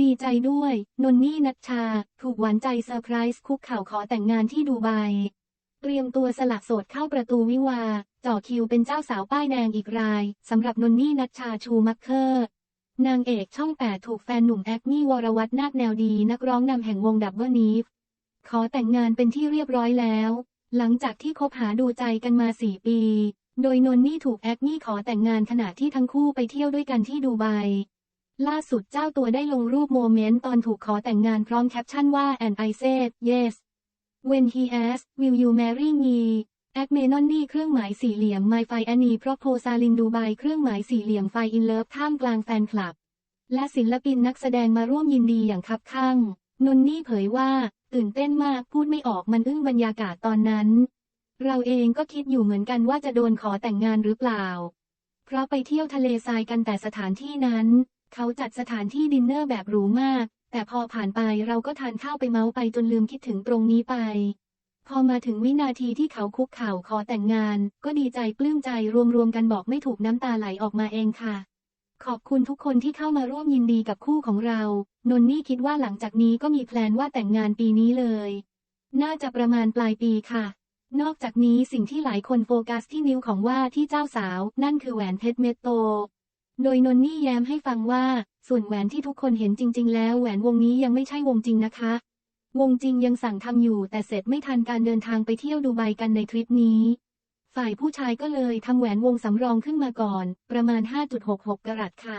ดีใจด้วย นนนี่นัชชา ถูกหวานใจเซอร์ไพรส์คุกเข่าขอแต่งงานที่ดูไบ เตรียมตัวสละโสดเข้าประตูวิวาจ่อคิวเป็นเจ้าสาวป้ายแดงอีกรายสำหรับนนนี่นัชชาชูมักเคอร์ นางเอกช่องแปดถูกแฟนหนุ่มแอคนี่วรวัฒนาคแนวดีนักร้องนำแห่งวงดับเบิลนีฟขอแต่งงานเป็นที่เรียบร้อยแล้ว หลังจากที่คบหาดูใจกันมาสี่ปี โดยนนนี่ถูกแอคนี่ขอแต่งงานขณะที่ทั้งคู่ไปเที่ยวด้วยกันที่ดูไบ ล่าสุดเจ้าตัวได้ลงรูปโมเมนต์ตอนถูกขอแต่งงานพร้อมแคปชั่นว่า and I said yes when he asked will you marry me แอคเมนอนนี่เครื่องหมายสี่เหลี่ยม My f i a n i Proposal in Dubai เครื่องหมายสี่เหลี่ยมไฟ in love ท่ามกลางแฟนคลับ และศิลปินนักแสดงมาร่วมยินดีอย่างคับข้างนนนี่เผยว่า ตื่นเต้นมากพูดไม่ออกมันอึ้งบรรยากาศตอนนั้น เราเองก็คิดอยู่เหมือนกันว่าจะโดนขอแต่งงานหรือเปล่า เพราะไปเที่ยวทะเลทรายกันแต่สถานที่นั้น เขาจัดสถานที่ดินเนอร์แบบหรูมาก แต่พอผ่านไปเราก็ทานข้าวไปเมาไปจนลืมคิดถึงตรงนี้ไป พอมาถึงวินาทีที่เขาคุกเข่าขอแต่งงาน ก็ดีใจปลื้มใจรวมๆกันบอกไม่ถูกน้ำตาไหลออกมาเองค่ะ ขอบคุณทุกคนที่เข้ามาร่วมยินดีกับคู่ของเรา นนนี่คิดว่าหลังจากนี้ก็มีแพลนว่าแต่งงานปีนี้เลย น่าจะประมาณปลายปีค่ะนอกจากนี้สิ่งที่หลายคนโฟกัสที่นิ้วของว่าที่เจ้าสาว นั่นคือแหวนเพชรเม็ดโต โดยนนนี่แย้มให้ฟังว่า ส่วนแหวนที่ทุกคนเห็นจริง ๆ แล้วแหวนวงนี้ยังไม่ใช่วงจริงนะคะ วงจริงยังสั่งทำอยู่ แต่เสร็จไม่ทันการเดินทางไปเที่ยวดูไบกันในทริปนี้ ฝ่ายผู้ชายก็เลยทำแหวนวงสำรองขึ้นมาก่อน ประมาณ 5.66 กรัตค่ะ